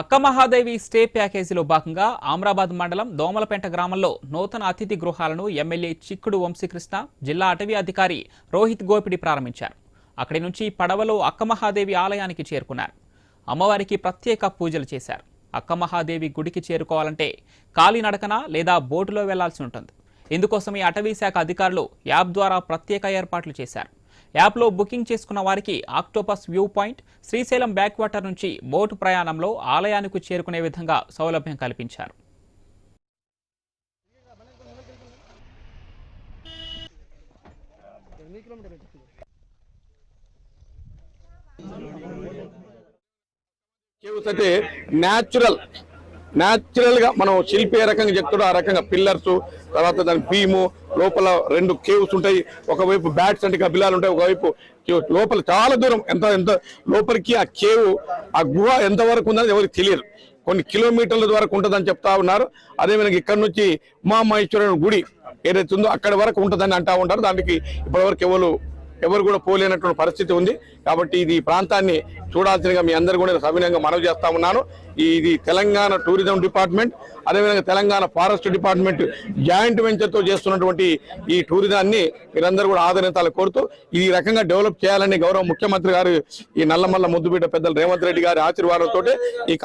అక్క మహాదేవి స్టే ప్యాకేజీలో భాగంగా ఆమ్రాబాద్ మండలం దోమలపేంట గ్రామంలో నూతన అతిథి గృహాలను ఎమ్మెల్యే చిక్కుడు వంశీకృష్ణ జిల్లా అటవీ అధికారి రోహిత్ గోపిడి ప్రారంభించారు. అక్కడి నుంచి పడవలో అక్క మహాదేవి ఆలయానికి చేరుకున్నారు. అమ్మవారికి ప్రత్యేక పూజలు చేశారు. అక్క మహాదేవి గుడికి చేరుకోవాలంటే కాలినడకన లేదా బోటులో వెళ్ళాల్సి ఉంటుంది? ఇందుకోసం ఈ అటవీ శాఖ అధికారులు యాప్ ద్వారా ప్రత్యేక ఏర్పాట్లు చేశారు. యాప్లో బుకింగ్ చేసుకున్న వారికి octopus view point Srisailam back water నుంచి బోటు ప్రయాణంలో ఆలయానికి చేరుకునే విధంగా సౌలభ్యం కల్పించారు. కేవ్స్ న్యాచురల్ న్యాచురల్గా మనం శిల్పి ఏ రకంగా చెప్తాడో ఆ రకంగా పిల్లర్స్ తర్వాత దాని బీము లోపల రెండు కేవ్స్ ఉంటాయి. ఒకవైపు బ్యాట్స్ అంటే కపిలాలు ఉంటాయి ఒకవైపు లోపల చాలా దూరం ఎంత ఎంత లోపలికి ఆ కేవ్ ఆ గుహ ఎంతవరకు ఉందని ఎవరికి తెలియదు. కొన్ని కిలోమీటర్ల వరకు ఉంటుందని చెప్తా ఉన్నారు. అదేవిధంగా ఇక్కడ నుంచి ఉమామహేశ్వరుని గుడి ఏదైతే ఉందో అక్కడ వరకు ఉంటుందని అంటా ఉంటారు. దానికి ఇప్పటివరకు ఎవరు ఎవరు కూడా పోలేనటువంటి పరిస్థితి ఉంది. కాబట్టి ఇది ప్రాంతాన్ని చూడాల్సిందిగా మీ అందరు కూడా సవినయంగా మనవి చేస్తా ఉన్నాను. ఇది తెలంగాణ టూరిజం డిపార్ట్మెంట్ అదేవిధంగా తెలంగాణ ఫారెస్ట్ డిపార్ట్మెంట్ జాయింట్ వెంచర్తో చేస్తున్నటువంటి ఈ టూరిజాన్ని మీరందరూ కూడా ఆదరించాలని కోరుతూ ఈ రకంగా డెవలప్ చేయాలని గౌరవ ముఖ్యమంత్రి గారు ఈ నల్లమల్ల ముద్దుబిడ్డ పెద్దలు రేవంత్ రెడ్డి గారి ఆశీర్వాదంతో ఈ